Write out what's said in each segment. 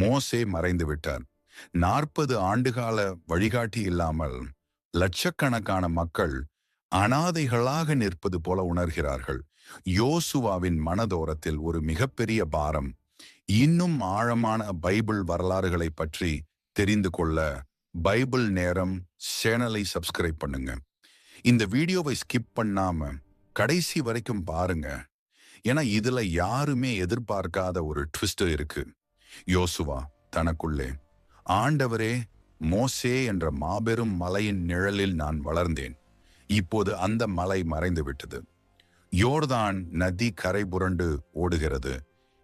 மோசே மறைந்து விட்டார் நாற்பது ஆண்டுகால வழிகாட்டி இல்லாமல் லட்சக்கணக்கான மக்கள் அனாதைகளாக நிற்பது போல உணர்கிறார்கள். யோசுவாவின் மனதோரத்தில் ஒரு மிகப்பெரிய பாரம் இன்னும் ஆழமான பைபிள் வரலாறுகளை பற்றி தெரிந்து கொள்ள பைபிள் நேரம் சேனலை சப்ஸ்கிரைப் பண்ணுங்க. இந்த வீடியோவை ஸ்கிப் பண்ணாம கடைசி வரைக்கும் பாருங்க. ஏன்னா இதுல யாருமே எதிர்பார்க்காத ஒரு ட்விஸ்ட் இருக்கு. யோசுவா தனக்குள்ளே ஆண்டவரே மோசே என்ற மாபெரும் மலையின் நிழலில் நான் வளர்ந்தேன். இப்போது அந்த மலை மறைந்து விட்டது யோர்தான் நதி கரை புரண்டு ஓடுகிறது.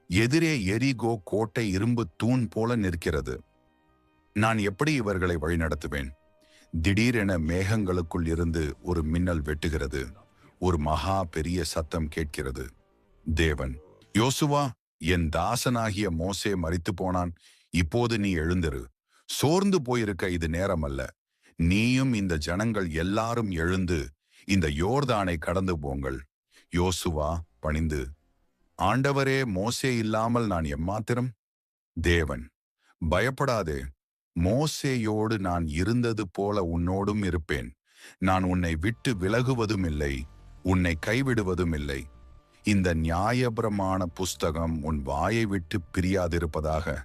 எதிரே எரிகோ கோட்டை இரும்பு தூண் போல நிற்கிறது. நான் எப்படி இவர்களை வழிநடத்துவேன்? திடீரென மேகங்களுக்குள் இருந்து ஒரு மின்னல் வெட்டுகிறது. ஒரு மகா பெரிய சத்தம் கேட்கிறது. தேவன் யோசுவா என் தாசனாகிய மோசே மறித்து போனான் இப்போது நீ எழுந்திரு. சோர்ந்து போயிருக்க இது நேரம் அல்ல நீயும் இந்த ஜனங்கள் எல்லாரும் எழுந்து இந்த யோர்தானை கடந்து போங்கள். யோசுவா பணிந்து. ஆண்டவரே மோசே இல்லாமல் நான் எம்மாத்திரம்? தேவன் பயப்படாதே. மோசேயோடு நான் இருந்தது போல உன்னோடும் இருப்பேன். நான் உன்னை விட்டு விலகுவதும் இல்லை உன்னை கைவிடுவதும் இல்லை இந்த நியாயபிரமாண புஸ்தகம் உன் வாயை விட்டு பிரியாதிருப்பதாக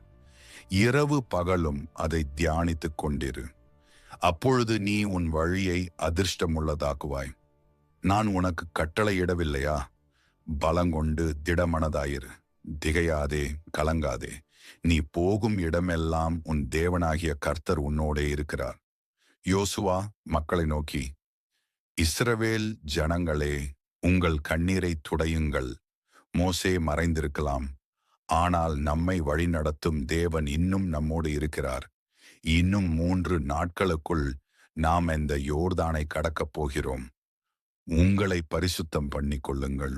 இரவு பகலும் அதை தியானித்துக் கொண்டிரு. அப்பொழுது நீ உன் வழியை அதிர்ஷ்டமுள்ளதாக்குவாய். நான் உனக்கு கட்டளையிடவில்லையா? பலங்கொண்டு திடமனதாயிரு. திகையாதே கலங்காதே. நீ போகும் இடமெல்லாம் உன் தேவனாகிய கர்த்தர் உன்னோடே இருக்கிறார். யோசுவா மக்களை நோக்கி இஸ்ரவேல் ஜனங்களே உங்கள் கண்ணீரை துடையுங்கள். மோசே மறைந்திருக்கலாம். ஆனால் நம்மை வழிநடத்தும் தேவன் இன்னும் நம்மோடு இருக்கிறார். இன்னும் மூன்று நாட்களுக்குள் நாம் இந்த யோர்தானை கடக்கப் போகிறோம். உங்களை பரிசுத்தம் பண்ணிக் கொள்ளுங்கள்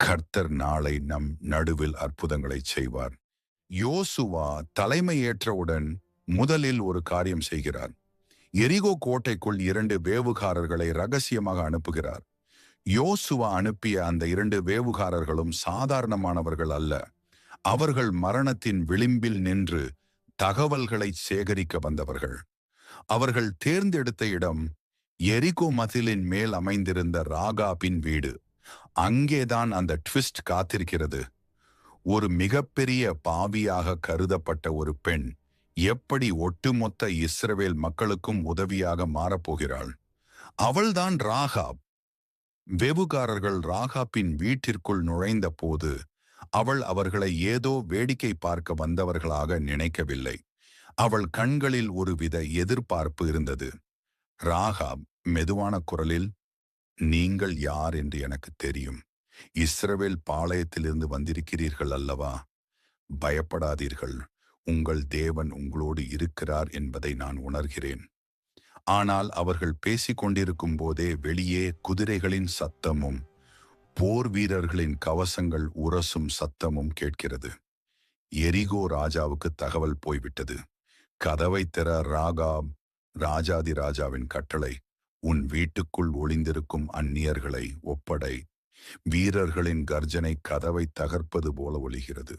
கர்த்தர் நாளை நம் நடுவில் அற்புதங்களை செய்வார். யோசுவா தலைமை ஏற்றவுடன் முதலில் ஒரு காரியம் செய்கிறார். எரிகோ கோட்டைக்குள் இரண்டு வேவுகாரர்களை ரகசியமாக அனுப்புகிறார். யோசுவா அனுப்பிய அந்த இரண்டு வேவுகாரர்களும் சாதாரணமானவர்கள் அல்ல. அவர்கள் மரணத்தின் விளிம்பில் நின்று தகவல்களை சேகரிக்க வந்தவர்கள். அவர்கள் தேர்ந்தெடுத்த இடம் எரிகோ மதிலின் மேல் அமைந்திருந்த ராகாபின் வீடு. அங்கேதான் அந்த ட்விஸ்ட் காத்திருக்கிறது. ஒரு மிகப்பெரிய பாவியாக கருதப்பட்ட ஒரு பெண் எப்படி ஒட்டுமொத்த இஸ்ரவேல் மக்களுக்கும் உதவியாக மாறப்போகிறாள்? அவள்தான் ராகாப். வெவுகாரர்கள் ராகாப்பின் வீட்டிற்குள் நுழைந்த போது அவள் அவர்களை ஏதோ வேடிக்கை பார்க்க வந்தவர்களாக நினைக்கவில்லை. அவள் கண்களில் ஒருவித எதிர்பார்ப்பு இருந்தது. ராகாப் மெதுவான குரலில் நீங்கள் யார் என்று எனக்கு தெரியும். இஸ்ரவேல் பாளையத்திலிருந்து வந்திருக்கிறீர்கள் அல்லவா? பயப்படாதீர்கள். உங்கள் தேவன் உங்களோடு இருக்கிறார் என்பதை நான் உணர்கிறேன். ஆனால் அவர்கள் பேசிக் கொண்டிருக்கும் போதே வெளியே குதிரைகளின் சத்தமும் போர் வீரர்களின் கவசங்கள் உரசும் சத்தமும் கேட்கிறது. எரிகோ ராஜாவுக்கு தகவல் போய்விட்டது. கதவை திற ராகா ராஜாதி ராஜாவின் கட்டளை உன் வீட்டுக்குள் ஒளிந்திருக்கும் அந்நியர்களை ஒப்படை. வீரர்களின் கர்ஜனை கதவை தகர்ப்பது போல ஒழிகிறது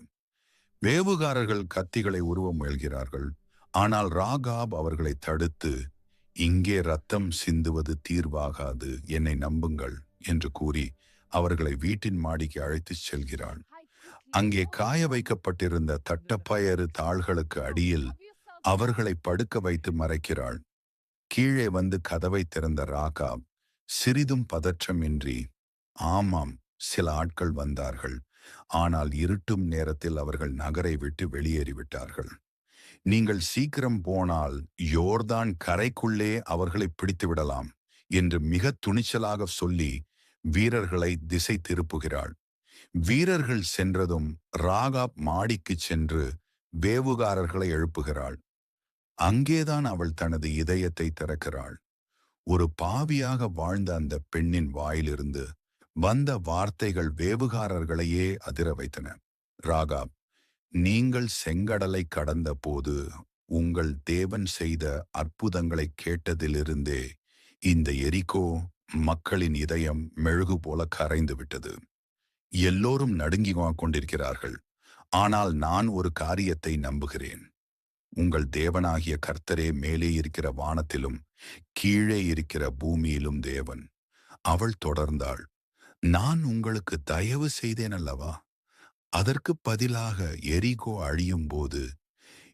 வேவுகாரர்கள் கத்திகளை உருவ முயல்கிறார்கள். ஆனால் ராகாப் அவர்களை தடுத்து இங்கே ரத்தம் சிந்துவது தீர்வாகாது என்னை நம்புங்கள் என்று கூறி அவர்களை வீட்டின் மாடிக்கு அழைத்துச் செல்கிறாள். அங்கே காய வைக்கப்பட்டிருந்த தட்டப்பயறு தாள்களுக்கு அடியில் அவர்களை படுக்க வைத்து மறைக்கிறாள். கீழே வந்து கதவை திறந்த ராகா சிறிதும் பதற்றமின்றி ஆமாம் சில ஆட்கள் வந்தார்கள். ஆனால் இருட்டும் நேரத்தில் அவர்கள் நகரை விட்டு வெளியேறிவிட்டார்கள். நீங்கள் சீக்கிரம் போனால் யோர்தான் கரைக்குள்ளே அவர்களை பிடித்து விடலாம் என்று மிக துணிச்சலாக சொல்லி வீரர்களை திசை திருப்புகிறாள். வீரர்கள் சென்றதும் ராகாப் மாடிக்கு சென்று வேவுகாரர்களை எழுப்புகிறாள். அங்கேதான் அவள் தனது இதயத்தை திறக்கிறாள். ஒரு பாவியாக வாழ்ந்த அந்த பெண்ணின் வாயிலிருந்து வந்த வார்த்தைகள் வேவுகாரர்களையே அதிர வைத்தன. ராகாப் நீங்கள் செங்கடலை கடந்த போது உங்கள் தேவன் செய்த அற்புதங்களை கேட்டதிலிருந்தே இந்த எரிகோ மக்களின் இதயம் மெழுகு போல கரைந்து விட்டது. எல்லோரும் நடுங்கி கொண்டிருக்கிறார்கள். ஆனால் நான் ஒரு காரியத்தை நம்புகிறேன். உங்கள் தேவனாகிய கர்த்தரே மேலே இருக்கிற வானத்திலும் கீழே இருக்கிற பூமியிலும் தேவன். அவள் தொடர்ந்தாள். நான் உங்களுக்கு தயவு செய்தேன் அல்லவா? அதற்கு பதிலாக எரிகோ அழியும் போது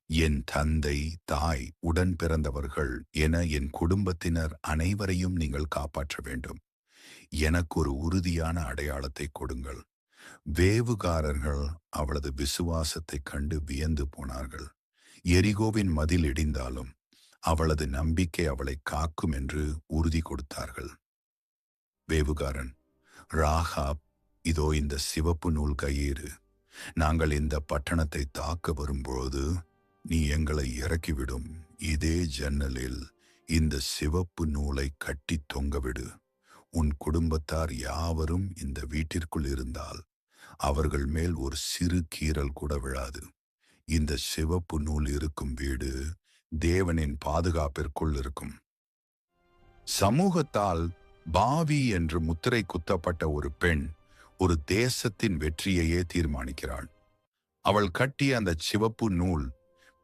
என் தந்தை தாய் உடன் பிறந்தவர்கள் என என் குடும்பத்தினர் அனைவரையும் நீங்கள் காப்பாற்ற வேண்டும். எனக்கு ஒரு உறுதியான அடையாளத்தை கொடுங்கள். வேவுகாரர்கள் அவளது விசுவாசத்தைக் கண்டு வியந்து போனார்கள். எரிகோவின் மதில் இடிந்தாலும் அவளது நம்பிக்கை அவளை காக்கும் என்று உறுதி கொடுத்தார்கள். வேவுகாரன் ராகாப் இதோ இந்த சிவப்பு நூல் கயிறு. நாங்கள் இந்த பட்டணத்தை தாக்க வரும்போது நீ எங்களை இறக்கிவிடும். இதே ஜன்னலில் இந்த சிவப்பு நூலை கட்டி தொங்கவிடு. உன் குடும்பத்தார் யாவரும் இந்த வீட்டிற்குள் இருந்தால் அவர்கள் மேல் ஒரு சிறு கீறல் கூட விழாது. இந்த சிவப்பு நூல் இருக்கும் வீடு தேவனின் பாதுகாப்பிற்குள் இருக்கும். சமூகத்தால் பாவி என்று முத்திரை குத்தப்பட்ட ஒரு பெண் ஒரு தேசத்தின் வெற்றியையே தீர்மானிக்கிறாள். அவள் கட்டிய அந்த சிவப்பு நூல்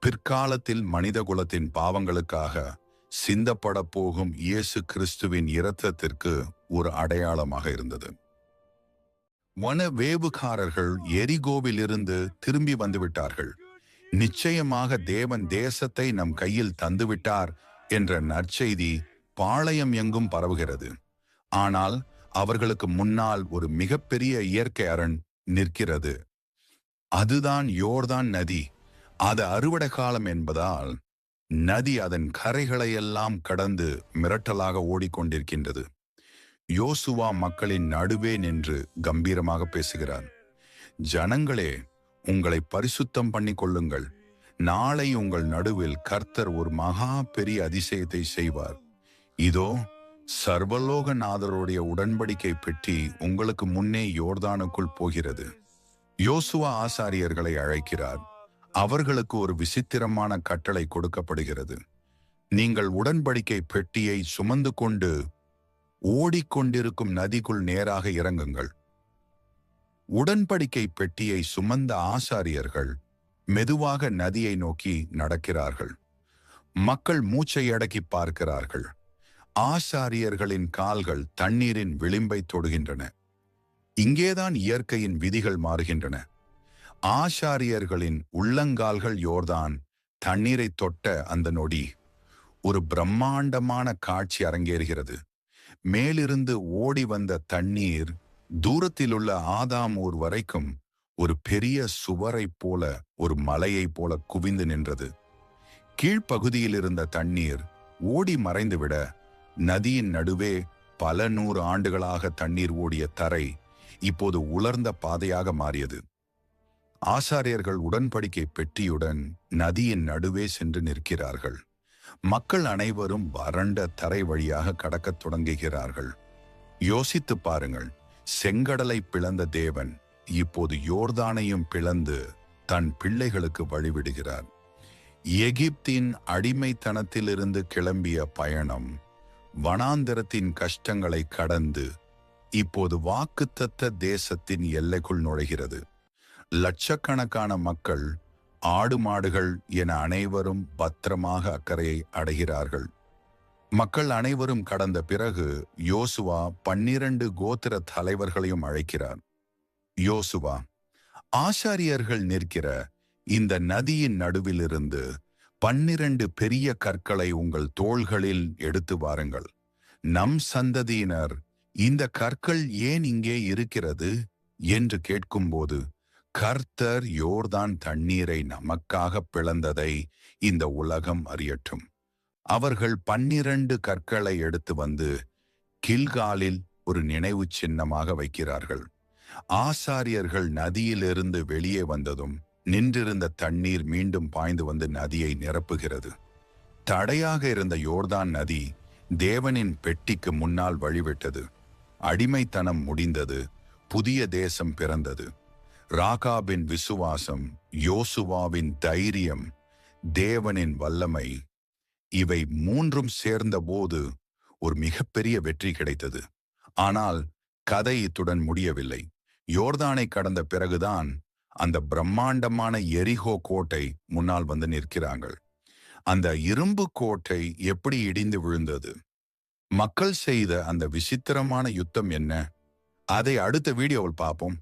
பிற்காலத்தில் மனிதகுலத்தின் பாவங்களுக்காக சிந்தப்பட போகும் இயேசு கிறிஸ்துவின் இரத்தத்திற்கு ஒரு அடையாளமாக இருந்தது. வன வேவுகாரர்கள் எரிகோவிலிருந்து திரும்பி வந்துவிட்டார்கள். நிச்சயமாக தேவன் தேசத்தை நம் கையில் தந்துவிட்டார் என்ற நற்செய்தி பாளையம் எங்கும் பரவுகிறது. ஆனால் அவர்களுக்கு முன்னால் ஒரு மிகப்பெரிய இயற்கை அரண் நிற்கிறது. அதுதான் யோர்தான் நதி. அது அறுவடை காலம் என்பதால் நதி அதன் கரைகளையெல்லாம் கடந்து மிரட்டலாக ஓடிக்கொண்டிருக்கின்றது. யோசுவா மக்களின் நடுவே நின்று கம்பீரமாக பேசுகிறார். ஜனங்களே உங்களை பரிசுத்தம் பண்ணி கொள்ளுங்கள். நாளை உங்கள் நடுவில் கர்த்தர் ஒரு மகா பெரிய அதிசயத்தை செய்வார். இதோ சர்வலோகநாதருடைய உடன்படிக்கை பெட்டி உங்களுக்கு முன்னே யோர்தானுக்குள் போகிறது. யோசுவா ஆசாரியர்களை அழைக்கிறார். அவர்களுக்கு ஒரு விசித்திரமான கட்டளை கொடுக்கப்படுகிறது. நீங்கள் உடன்படிக்கை பெட்டியை சுமந்து கொண்டு ஓடிக்கொண்டிருக்கும் நதிக்குள் நேராக இறங்குங்கள். உடன்படிக்கை பெட்டியை சுமந்த ஆசாரியர்கள் மெதுவாக நதியை நோக்கி நடக்கிறார்கள். மக்கள் மூச்சை அடக்கி பார்க்கிறார்கள். ஆசாரியர்களின் கால்கள் தண்ணீரின் விளிம்பை தொடுகின்றன. இங்கேதான் இயற்கையின் விதிகள் மாறுகின்றன. ஆசாரியர்களின் உள்ளங்கால்கள் யோர்தான் தண்ணீரை தொட்ட அந்த நொடி. ஒரு பிரம்மாண்டமான காட்சி அரங்கேறுகிறது. மேலிருந்து ஓடி வந்த தண்ணீர் தூரத்திலுள்ள ஊர் வரைக்கும் ஒரு பெரிய சுவரைப் போல ஒரு மலையைப் போல குவிந்து நின்றது. கீழ்ப்பகுதியில் இருந்த தண்ணீர் ஓடி மறைந்துவிட நதியின் நடுவே பல நூறு ஆண்டுகளாக தண்ணீர் ஓடிய தரை இப்போது உலர்ந்த பாதையாக மாறியது. ஆசாரியர்கள் உடன்படிக்கை பெட்டியுடன் நதியின் நடுவே சென்று நிற்கிறார்கள். மக்கள் அனைவரும் வறண்ட தரை வழியாக கடக்கத் தொடங்குகிறார்கள். யோசித்து பாருங்கள் செங்கடலை பிளந்த தேவன் இப்போது யோர்தானையும் பிளந்து தன் பிள்ளைகளுக்கு வழிவிடுகிறார். எகிப்தின் அடிமைத்தனத்திலிருந்து கிளம்பிய பயணம் வனாந்திரத்தின் கஷ்டங்களை கடந்து இப்போது வாக்குத்தத்த தேசத்தின் எல்லைக்குள் நுழைகிறது. லட்சக்கணக்கான மக்கள் ஆடு மாடுகள் என அனைவரும் பத்திரமாக அக்கறையை அடைகிறார்கள். மக்கள் அனைவரும் கடந்த பிறகு யோசுவா பன்னிரண்டு கோத்திர தலைவர்களையும் அழைக்கிறார். யோசுவா ஆசாரியர்கள் நிற்கிற இந்த நதியின் நடுவிலிருந்து பன்னிரண்டு பெரிய கற்களை உங்கள் தோள்களில் எடுத்து வாருங்கள். நம் சந்ததியினர் இந்த கற்கள் ஏன் இங்கே இருக்கிறது? என்று கேட்கும்போது கர்த்தர் யோர்தான் தண்ணீரை நமக்காக பிளந்ததை இந்த உலகம் அறியட்டும். அவர்கள் பன்னிரண்டு கற்களை எடுத்து வந்து கில்காலில் ஒரு நினைவு சின்னமாக வைக்கிறார்கள். ஆசாரியர்கள் நதியிலிருந்து வெளியே வந்ததும் நின்றிருந்த தண்ணீர் மீண்டும் பாய்ந்து வந்து நதியை நிரப்புகிறது. தடையாக இருந்த யோர்தான் நதி தேவனின் பெட்டிக்கு முன்னால் வழிவிட்டது. அடிமைத்தனம் முடிந்தது. புதிய தேசம் பிறந்தது. ராகாபின் விசுவாசம் யோசுவாவின் தைரியம் தேவனின் வல்லமை இவை மூன்றும் சேர்ந்தபோது ஒரு மிகப்பெரிய வெற்றி கிடைத்தது. ஆனால் கதை இத்துடன் முடியவில்லை. யோர்தானை கடந்த பிறகுதான் அந்த பிரம்மாண்டமான எரிஹோ கோட்டை முன்னால் வந்து நிற்கிறாங்கள் அந்த இரும்பு கோட்டை எப்படி இடிந்து விழுந்தது? மக்கள் செய்த அந்த விசித்திரமான யுத்தம் என்ன? அதை அடுத்த வீடியோவில் பார்ப்போம்.